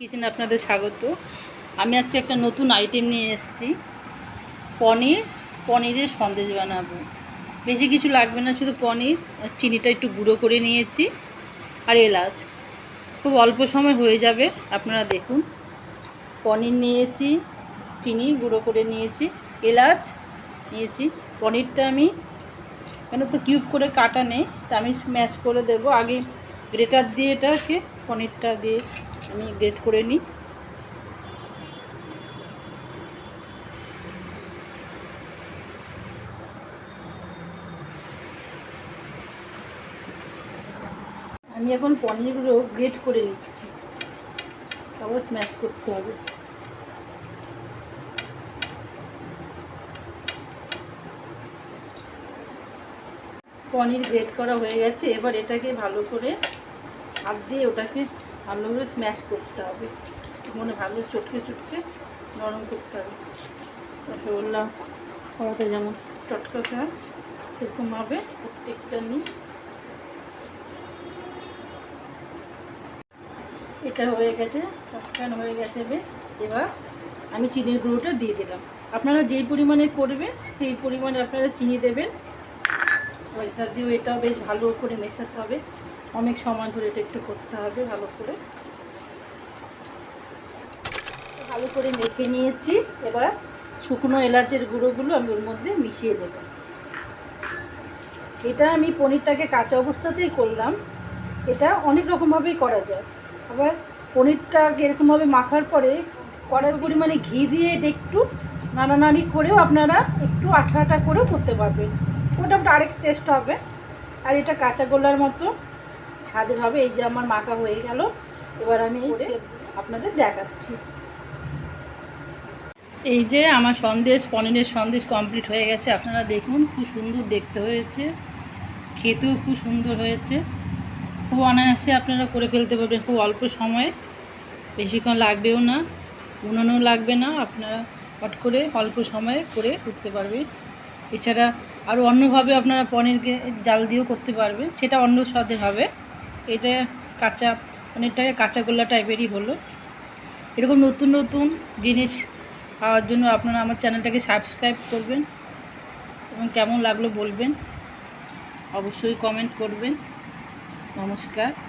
কিচেনে আপনাদের স্বাগত। আমি আজকে একটা নতুন আইটেম নিয়ে এসেছি। পনির, পনিরের সন্দেশ বানাবো। বেশি কিছু লাগবে না, শুধু পনির চিনিটা একটু গুঁড়ো করে নিয়েছি। আর এলাচ। খুব অল্প সময় হয়ে যাবে, আপনারা দেখুন। পনির নিয়েছি, চিনি গুঁড়ো করে নিয়েছি, এলাচ নিয়েছি। পনিরটা আমি, কেন তো কিউব করে কাটা নেই, তা আমি স্ম্যাশ করে দেবো। আগে গ্রেটার দিয়ে এটাকে, পনিরটা দিয়ে আমি গ্রেট করে নিই। আমি এখন পনিরগুলো গ্রেট করে নিচ্ছি। তারপর স্ম্যাশ করতে হবে। পনির গ্রেট করা হয়ে গেছে। এবার এটাকে ভালো করে হাত দিয়ে ওটাকে ভালো করে স্ম্যাশ করতে হবে। মানে ভালো চটকে চটকে নরম করতে হবে। রসগোল্লা করাতে যেমন চটকাতে হয় সেরকমভাবে প্রত্যেকটা নিই এটা হয়ে গেছে চটকানো হয়ে গেছে বেশ। এবার আমি চিনির গুঁড়োটা দিয়ে দিলাম। আপনারা যেই পরিমাণে করবেন, সেই পরিমাণে আপনারা চিনি দেবেন। এটা দিয়েও এটাও বেশ ভালো করে মেশাতে হবে। অনেক সময় ধরে এটা একটু করতে হবে ভালো করে। ভালো করে মেখে নিয়েছি। এবার শুকনো এলাচের গুঁড়োগুলো আমি ওর মধ্যে মিশিয়ে দেবো। এটা আমি পনিরটাকে কাঁচা অবস্থাতেই করলাম। এটা অনেক রকমভাবেই করা যায়। আবার পনিরটাকে এরকমভাবে মাখার পরে কড়ার পরিমাণে ঘি দিয়ে এটা একটু নাড়ানাড়ি করেও আপনারা একটু আঠা আঠা করেও করতে পারবেন। মোটামুটি আরেক টেস্ট হবে। আর এটা কাঁচা গোলার মতো স্বাদের হবে, এই যে আমার মাখা হয়ে গেল। এবার আমি আপনাদের দেখাচ্ছি। এই যে আমার সন্দেশ, পনিরের সন্দেশ কমপ্লিট হয়ে গেছে। আপনারা দেখুন, খুব সুন্দর দেখতে হয়েছে। খেতেও খুব সুন্দর হয়েছে। খুব অনায়াসে আপনারা করে ফেলতে পারবেন খুব অল্প সময়ে। বেশিক্ষণ লাগবেও না, উনুনও লাগবে না। আপনারা হট করে অল্প সময়ে করে উঠতে পারবেন। এছাড়া আরও অন্যভাবে আপনারা পনিরকে জাল দিয়েও করতে পারবেন। সেটা অন্য স্বাদের হবে। এটা কাঁচা অনেকটাকে কাঁচা গোল্লা টাইপেরই হলো। এরকম নতুন নতুন জিনিস পাওয়ার জন্য আপনারা আমার চ্যানেলটাকে সাবস্ক্রাইব করবেন এবং কেমন লাগল বলবেন। অবশ্যই কমেন্ট করবেন। নমস্কার।